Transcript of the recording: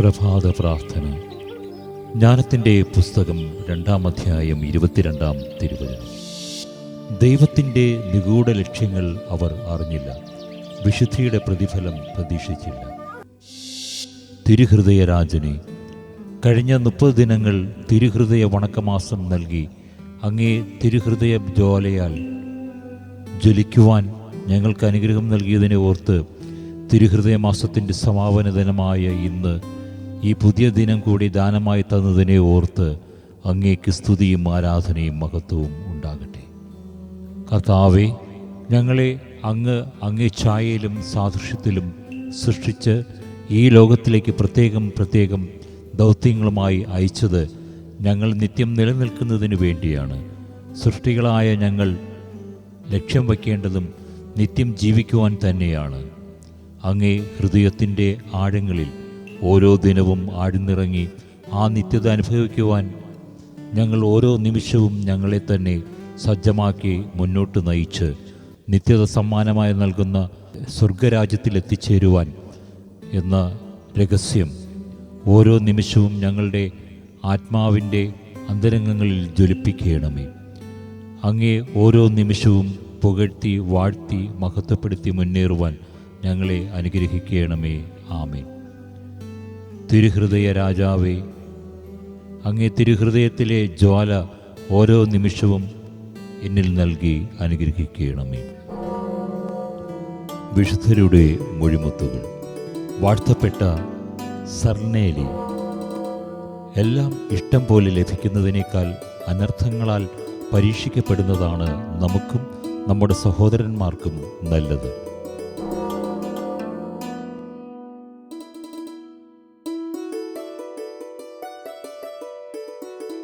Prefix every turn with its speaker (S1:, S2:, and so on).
S1: പ്രഭാത പ്രാർത്ഥന ജ്ഞാനത്തിന്റെ പുസ്തകം രണ്ടാം അധ്യായം ഇരുപത്തിരണ്ടാം തിരുവചനം. ദൈവത്തിന്റെ നിഗൂഢ ലക്ഷ്യങ്ങൾ അവർ അറിഞ്ഞില്ല. വിശുദ്ധിയുടെ പ്രതിഫലം പ്രതീക്ഷിച്ചില്ല. തിരുഹൃദയരാജനെ കഴിഞ്ഞ മുപ്പത് ദിനങ്ങൾ തിരുഹൃദയ വണക്കമാസം നൽകി അങ്ങേ തിരുഹൃദയ ജ്വാലയാൽ ജ്വലിക്കുവാൻ ഞങ്ങൾക്ക് അനുഗ്രഹം നൽകിയതിനെ ഓർത്ത് തിരുഹൃദയ മാസത്തിന്റെ സമാപന ദിനമായ ഇന്ന് ഈ പുതിയ ദിനം കൂടി ദാനമായി തന്നതിനെ ഓർത്ത് അങ്ങേക്ക് സ്തുതിയും ആരാധനയും മഹത്വവും ഉണ്ടാകട്ടെ. കർത്താവെ ഞങ്ങളെ അങ്ങ് അങ്ങേ ഛായയിലും സാദൃശ്യത്തിലും സൃഷ്ടിച്ച് ഈ ലോകത്തിലേക്ക് പ്രത്യേകം പ്രത്യേകം ദൗത്യങ്ങളുമായി അയച്ചത് ഞങ്ങൾ നിത്യം നിലനിൽക്കുന്നതിന് വേണ്ടിയാണ്. സൃഷ്ടികളായ ഞങ്ങൾ ലക്ഷ്യം വയ്ക്കേണ്ടതും നിത്യം ജീവിക്കുവാൻ തന്നെയാണ്. അങ്ങേ ഹൃദയത്തിന്റെ ആഴങ്ങളിൽ ഓരോ ദിനവും ആഴ്ന്നിറങ്ങി ആ നിത്യത അനുഭവിക്കുവാൻ ഞങ്ങൾ ഓരോ നിമിഷവും ഞങ്ങളെ തന്നെ സജ്ജമാക്കി മുന്നോട്ട് നയിച്ച് നിത്യത സമ്മാനമായി നൽകുന്ന സ്വർഗരാജ്യത്തിൽ എത്തിച്ചേരുവാൻ എന്ന രഹസ്യം ഓരോ നിമിഷവും ഞങ്ങളുടെ ആത്മാവിന്റെ അന്തരംഗങ്ങളിൽ ജ്വലിപ്പിക്കണമേ. അങ്ങേ ഓരോ നിമിഷവും പുകഴ്ത്തി വാഴ്ത്തി മഹത്വപ്പെടുത്തി മുന്നേറുവാൻ ഞങ്ങളെ അനുഗ്രഹിക്കണമേ. ആമേൻ. തിരുഹൃദയ രാജാവേ അങ്ങേ തിരുഹൃദയത്തിലെ ജ്വാല ഓരോ നിമിഷവും എന്നിൽ നൽകി അനുഗ്രഹിക്കണമേ. വിശുദ്ധരുടെ മൊഴിമുത്തുകൾ വാഴ്ത്തപ്പെട്ട സർണേലി എല്ലാം ഇഷ്ടം പോലെ ലഭിക്കുന്നതിനേക്കാൾ അനർത്ഥങ്ങളാൽ പരീക്ഷിക്കപ്പെടുന്നതാണ് നമുക്കും നമ്മുടെ സഹോദരന്മാർക്കും നല്ലത്.